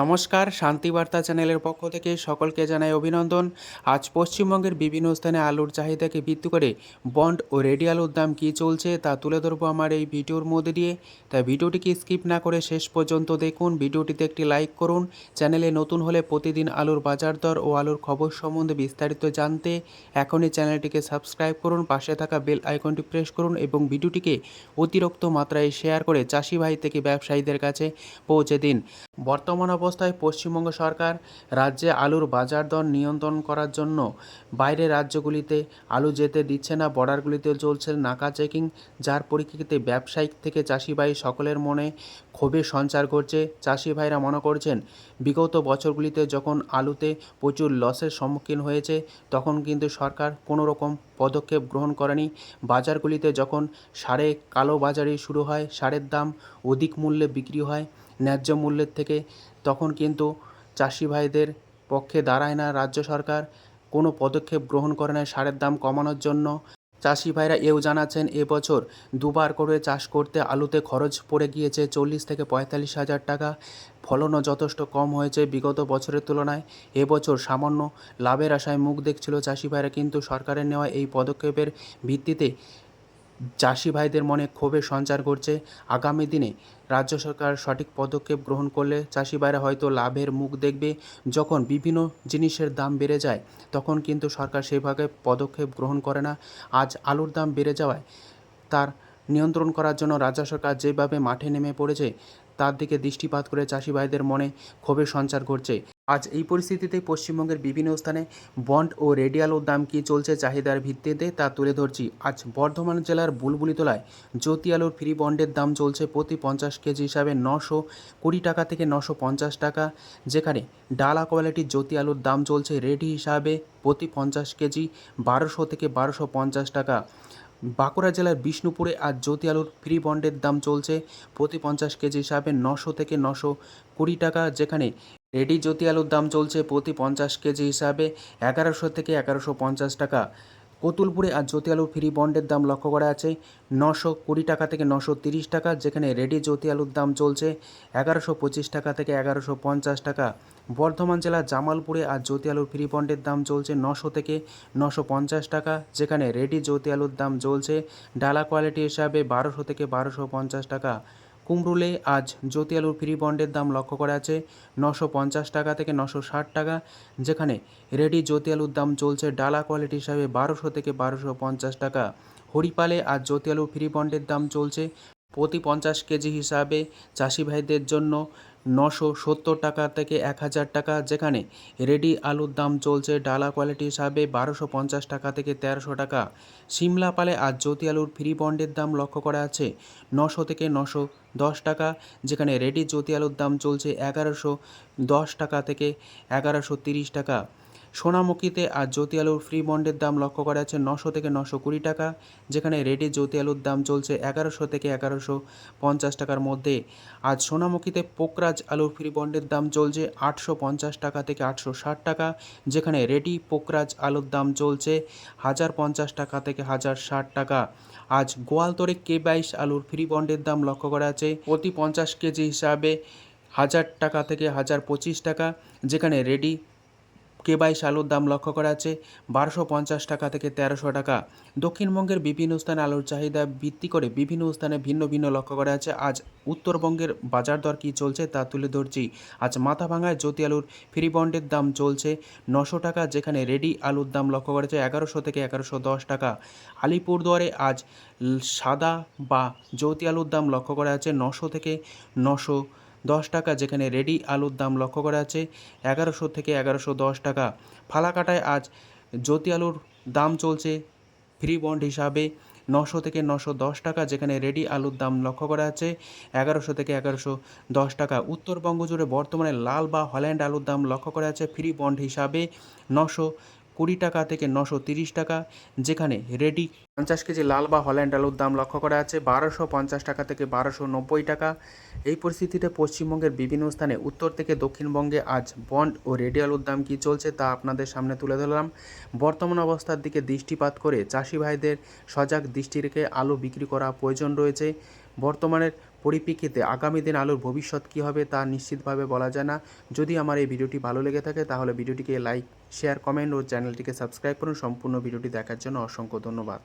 নমস্কার, শান্তিবার্তা চ্যানেলের পক্ষ থেকে সকলকে জানাই অভিনন্দন। আজ পশ্চিমবঙ্গের বিভিন্ন স্থানে আলুর চাহিদাকে ভিত্তি করে বন্ড ও রেডি আলুর দাম কী চলছে তা তুলে ধরবো আমার এই ভিডিওর মধ্যে দিয়ে। তাই ভিডিওটিকে স্কিপ না করে শেষ পর্যন্ত দেখুন। ভিডিওটিতে একটি লাইক করুন। চ্যানেলে নতুন হলে প্রতিদিন আলুর বাজার দর ও আলুর খবর সম্বন্ধে বিস্তারিত জানতে এখনই চ্যানেলটিকে সাবস্ক্রাইব করুন, পাশে থাকা বেল আইকনটি প্রেস করুন এবং ভিডিওটিকে অতিরিক্ত মাত্রায় শেয়ার করে চাষি ভাই থেকে ব্যবসায়ীদের কাছে পৌঁছে দিন। বর্তমান অবস্থায় পশ্চিমবঙ্গ সরকার রাজ্যে আলুর বাজার দর নিয়ন্ত্রণ করার জন্য বাইরের রাজ্যগুলিতে আলু যেতে দিচ্ছে না, বর্ডারগুলিতে চলছে নাকা চেকিং, যার পরিপ্রেক্ষিতে ব্যবসায়িক থেকে চাষি ভাই সকলের মনে ক্ষোভের সঞ্চার করছে। চাষি ভাইরা মনে করছেন, বিগত বছরগুলিতে যখন আলুতে প্রচুর লসের সম্মুখীন হয়েছে, তখন কিন্তু সরকার কোনো রকম পদক্ষেপ গ্রহণ করেনি। বাজারগুলিতে যখন সারে কালো বাজারি শুরু হয়, সারের দাম অধিক মূল্যে বিক্রি হয় ন্যায্য মূল্যের থেকে, তখন কিন্তু চাষি ভাইদের পক্ষে দাঁড়ায় না রাজ্য সরকার। কোনো পদক্ষেপ গ্রহণ করে না সারের দাম কমানোর জন্য। চাষি ভাইরা এও জানাচ্ছেন এবছর দুবার করে চাষ করতে আলুতে খরচ পড়ে গিয়েছে চল্লিশ থেকে পঁয়তাল্লিশ হাজার টাকা। ফলনও যথেষ্ট কম হয়েছে বিগত বছরের তুলনায়। এবছর সামান্য লাভের আশায় মুখ দেখছিল চাষি ভাইরা, কিন্তু সরকারের নেওয়া এই পদক্ষেপের ভিত্তিতে চাষি ভাইদের মনে ক্ষোভের সঞ্চার করছে। আগামী দিনে রাজ্য সরকার সঠিক পদক্ষেপ গ্রহণ করলে চাষি ভাইরা হয়তো লাভের মুখ দেখবে। যখন বিভিন্ন জিনিসের দাম বেড়ে যায়, তখন কিন্তু সরকার সেভাবে পদক্ষেপ গ্রহণ করে না। আজ আলুর দাম বেড়ে যাওয়ায় তার নিয়ন্ত্রণ করার জন্য রাজ্য সরকার যেভাবে মাঠে নেমে পড়েছে তার দিকে দৃষ্টিপাত করে চাষি ভাইদের মনে ক্ষোভের সঞ্চার করছে আজ এই পরিস্থিতিতে পশ্চিমবঙ্গের বিভিন্ন স্থানে বন্ড ও রেডি আলুর দাম কী চলছে চাহিদার ভিত্তিতে তা তুলে ধরছি। আজ বর্ধমান জেলার বুলবুলিতলায় জ্যোতি আলুর ফ্রি বন্ডের দাম চলছে প্রতি পঞ্চাশ কেজি হিসাবে নশো কুড়ি টাকা থেকে নশো পঞ্চাশ টাকা, যেখানে ডালা কোয়ালিটির জ্যোতি আলুর দাম চলছে রেডি হিসাবে প্রতি পঞ্চাশ কেজি বারোশো থেকে বারোশো পঞ্চাশ টাকা। বাঁকুড়া জেলার বিষ্ণুপুরে আজ জ্যোতি আলুর ফ্রি বন্ডের দাম চলছে প্রতি পঞ্চাশ কেজি হিসাবে নশো থেকে নশো কুড়ি টাকা, যেখানে রেডি জ্যোতি আলুর দাম চলছে প্রতি পঞ্চাশ কেজি হিসাবে এগারোশো থেকে এগারোশো পঞ্চাশ টাকা। কতুলপুরে আজ জ্যোতি আলুর ফ্রি বন্ডের দাম লক্ষ্য করা আছে নশো কুড়ি টাকা থেকে নশো তিরিশ টাকা, যেখানে রেডি জ্যোতি আলুর দাম চলছে এগারোশো পঁচিশ টাকা থেকে এগারোশো পঞ্চাশ টাকা। বর্ধমান জেলার জামালপুরে আজ জ্যোতি আলুর ফ্রি বন্ডের দাম চলছে নশো থেকে নশো পঞ্চাশ টাকা, যেখানে রেডি জ্যোতি আলুর দাম চলছে, ডালা কোয়ালিটি হিসাবে বারোশো থেকে বারোশো পঞ্চাশ টাকা। কুমরুলে আজ জ্যোতি আলুর ফ্রি বন্ডের দাম লক্ষ্য করা আছে নশো পঞ্চাশ টাকা থেকে নশো ষাট টাকা, যেখানে রেডি জ্যোতি আলুর দাম চলছে ডালা কোয়ালিটি হিসাবে বারোশো থেকে বারোশো পঞ্চাশ টাকা। হরিপালে আজ জ্যোতি আলু ফ্রি বন্ডের দাম চলছে প্রতি পঞ্চাশ কেজি হিসাবে চাষি ভাইদের জন্য নশো সত্তর টাকা থেকে এক হাজার টাকা, যেখানে রেডি আলুর দাম চলছে ডালা কোয়ালিটি হিসাবে বারোশো পঞ্চাশ টাকা থেকে তেরোশো টাকা। সিমলা পালে আজ জ্যোতি আলুর ফ্রি বন্ডের দাম লক্ষ্য করা আছে নশো থেকে নশো দশ টাকা, যেখানে রেডি জ্যোতি আলুর দাম চলছে এগারোশো দশ টাকা থেকে এগারোশো তিরিশ টাকা। সোনামুখীতে আজ জ্যোতি আলুর ফ্রি বন্ডের দাম লক্ষ্য করা আছে নশো থেকে নশো কুড়ি টাকা, যেখানে রেডি জ্যোতি আলুর দাম চলছে এগারোশো থেকে এগারোশো পঞ্চাশ টাকার মধ্যে। আজ সোনামুখীতে পোকরাজ আলুর ফ্রি বন্ডের দাম চলছে আটশো পঞ্চাশ টাকা থেকে আটশো ষাট টাকা, যেখানে রেডি পোকরাজ আলুর দাম চলছে হাজার পঞ্চাশ টাকা থেকে হাজার ষাট টাকা। আজ গোয়ালতরে কে বাইশ আলুর ফ্রি বন্ডের দাম লক্ষ্য করা আছে প্রতি পঞ্চাশ কেজি হিসাবে হাজার টাকা থেকে হাজার পঁচিশ টাকা, যেখানে রেডি কে বাইশ আলুর দাম লক্ষ্য করা আছে। বারোশো পঞ্চাশ টাকা থেকে তেরোশো টাকা। দক্ষিণবঙ্গের বিভিন্ন স্থানে আলুর চাহিদা ভিত্তি করে বিভিন্ন স্থানে ভিন্ন ভিন্ন লক্ষ্য করা আছে। আজ উত্তরবঙ্গের বাজার দর কী চলছে তা তুলে ধরছি। আজ মাথাভাঙায় জ্যোতি আলুর ফ্রি বন্ডের দাম চলছে নশো টাকা, যেখানে রেডি আলুর দাম লক্ষ্য করা আছে এগারোশো থেকে এগারোশো দশ টাকা। আলিপুরদুয়ারে আজ সাদা বা জ্যোতি আলুর দাম লক্ষ্য করা আছে নশো থেকে নশো দশ টাকা, যেখানে রেডি আলুর দাম লক্ষ্য করা আছে এগারোশো থেকে এগারোশো দশ টাকা। ফালাকাটায় আজ জ্যোতি আলুর দাম চলছে ফ্রি বন্ড হিসাবে নশো থেকে নশো দশ টাকা, যেখানে রেডি আলুর দাম লক্ষ্য করা আছে এগারোশো থেকে এগারোশো দশ টাকা। উত্তরবঙ্গ জুড়ে বর্তমানে লাল বা হল্যান্ড আলুর দাম লক্ষ্য করা আছে ফ্রি বন্ড হিসাবে নশো কুড়ি টাকা থেকে নশো তিরিশ টাকা, যেখানে রেডি পঞ্চাশ কেজি লাল বা হল্যান্ড আলুর দাম লক্ষ্য করা আছে, বারোশো পঞ্চাশ টাকা থেকে বারোশো নব্বই টাকা। এই পরিস্থিতিতে পশ্চিমবঙ্গের বিভিন্ন স্থানে, উত্তর থেকে দক্ষিণবঙ্গে আজ বন্ড ও রেডি আলুর দাম কী চলছে তা আপনাদের সামনে তুলে ধরলাম। বর্তমান অবস্থার দিকে দৃষ্টিপাত করে চাষি ভাইদের সজাগ দৃষ্টি রেখে আলু বিক্রি করা প্রয়োজন রয়েছে। বর্তমানের পরিপ্রেক্ষিতে আগামী দিন আলুর ভবিষ্যৎ কী হবে তা নিশ্চিতভাবে বলা যায় না। যদি আমার এই ভিডিওটি ভালো লেগে থাকে, তাহলে ভিডিওটিকে লাইক, শেয়ার, কমেন্ট ও চ্যানেলটিকে সাবস্ক্রাইব করুন। সম্পূর্ণ ভিডিওটি দেখার জন্য অসংখ্য ধন্যবাদ।